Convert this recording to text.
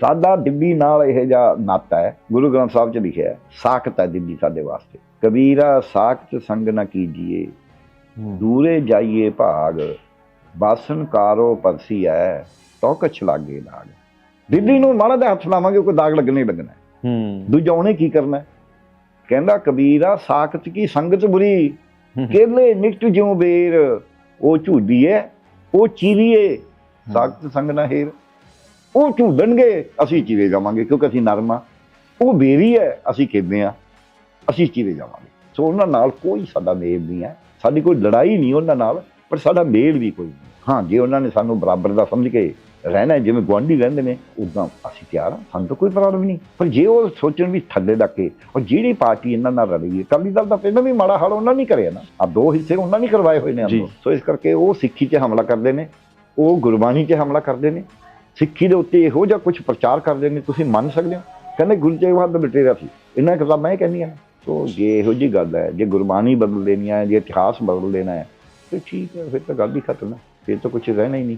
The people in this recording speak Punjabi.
ਸਾਡਾ ਦਿੱਲੀ ਨਾਲ ਇਹ ਜਿਹਾ ਨਾਤਾ ਹੈ ਗੁਰੂ ਗ੍ਰੰਥ ਸਾਹਿਬ 'ਚ ਲਿਖਿਆ ਹੈ ਸਾਖਤ ਹੈ ਦਿੱਲੀ ਸਾਡੇ ਵਾਸਤੇ। ਕਬੀਰਾ ਸਾਖਤ ਸੰਗ ਨਾ ਕੀਜੀਏ ਦੂਰੇ ਜਾਈਏ ਭਾਗ ਬਾਸਨ ਕਾਰੋ ਪਰਸੀ ਹੈ ਤੋ ਕਛ ਲਾਗੇ ਲਾਗ ਦਿੱਲੀ ਨੂੰ ਮਾੜਾ ਜਿਹਾ ਹੱਥ ਲਾਵਾਂਗੇ ਕੋਈ ਦਾਗ ਲੱਗਣੇ ਲੱਗਣਾ। ਹੈ। ਦੂਜਾ ਉਹਨੇ ਕੀ ਕਰਨਾ? ਕਹਿੰਦਾ ਕਬੀਰਾ ਸਾਖਤ ਕੀ ਸੰਗਤ ਬੁਰੀ? ਕੇਲੇ ਨਿਕਟ ਜਿਉ ਬੇਰ ਉਹ ਝੂਦੀ ਹੈ ਉਹ ਚੀਰੀਏ। ਸਾਖਤ ਸੰਗ ਨਾ ਹੇਰ। ਉਹ ਝੂਲਣਗੇ ਅਸੀਂ ਚੀਰੇ ਜਾਵਾਂਗੇ ਕਿਉਂਕਿ ਅਸੀਂ ਨਰਮ ਆ। ਉਹ ਬੇਰੀ ਹੈ ਅਸੀਂ ਕਹਿੰਦੇ ਆ ਅਸੀਂ ਚੀਰੇ ਜਾਵਾਂਗੇ। ਸੋ ਉਹਨਾਂ ਨਾਲ ਕੋਈ ਸਾਡਾ ਮੇਲ ਨਹੀਂ ਹੈ। ਸਾਡੀ ਕੋਈ ਲੜਾਈ ਨਹੀਂ ਉਹਨਾਂ ਨਾਲ ਪਰ ਸਾਡਾ ਮੇਲ ਵੀ ਕੋਈ ਨਹੀਂ। ਹਾਂ ਜੇ ਉਹਨਾਂ ਨੇ ਸਾਨੂੰ ਬਰਾਬਰ ਦਾ ਸਮਝ ਕੇ ਰਹਿਣਾ ਜਿਵੇਂ ਗੁਆਂਢੀ ਰਹਿੰਦੇ ਨੇ ਉਦਾਂ ਅਸੀਂ ਤਿਆਰ ਹਾਂ। ਸਾਨੂੰ ਤਾਂ ਕੋਈ ਪ੍ਰੋਬਲਮ ਨਹੀਂ। ਪਰ ਜੇ ਉਹ ਸੋਚਣ ਵੀ ਥੱਲੇ ਡੱਕੇ ਔਰ ਜਿਹੜੀ ਪਾਰਟੀ ਇਹਨਾਂ ਨਾਲ ਰਲੀ ਹੈ ਅਕਾਲੀ ਦਲ ਦਾ ਪਹਿਲਾਂ ਵੀ ਮਾੜਾ ਹਾਲ ਉਹਨਾਂ ਨਹੀਂ ਕਰਿਆ ਨਾ। ਆ ਦੋ ਹਿੱਸੇ ਉਹਨਾਂ ਨਹੀਂ ਕਰਵਾਏ ਹੋਏ ਨੇ ਸੋ ਇਸ ਕਰਕੇ ਉਹ ਸਿੱਖੀ 'ਚ ਹਮਲਾ ਕਰਦੇ ਨੇ ਉਹ ਗੁਰਬਾਣੀ 'ਚ ਹਮਲਾ ਕਰਦੇ ਨੇ ਸਿੱਖੀ ਦੇ ਉੱਤੇ ਇਹੋ ਜਿਹਾ ਕੁਝ ਪ੍ਰਚਾਰ ਕਰਦੇ ਨੇ, ਤੁਸੀਂ ਮੰਨ ਸਕਦੇ ਹੋ? ਕਹਿੰਦੇ ਗੁਰੂ ਤੇਗ ਬਹਾਦਰ ਲੁਟੇਰਾ ਸੀ। ਇਹਨਾਂ ਕਿਤਾਬਾਂ ਇਹ ਕਹਿੰਦੀਆਂ ਨੇ ਸੋ ਜੇ ਇਹੋ ਜੀ ਗੱਲ ਹੈ, ਜੇ ਗੁਰਬਾਣੀ ਬਦਲ ਦੇਣੀ ਹੈ, ਜੇ ਇਤਿਹਾਸ ਬਦਲ ਦੇਣਾ ਹੈ, ਤੇ ਠੀਕ ਹੈ, ਫਿਰ ਤਾਂ ਗੱਲ ਹੀ ਖਤਮ ਹੈ। ਫਿਰ ਤਾਂ ਕੁਝ ਰਹਿਣਾ ਹੀ ਨਹੀਂ।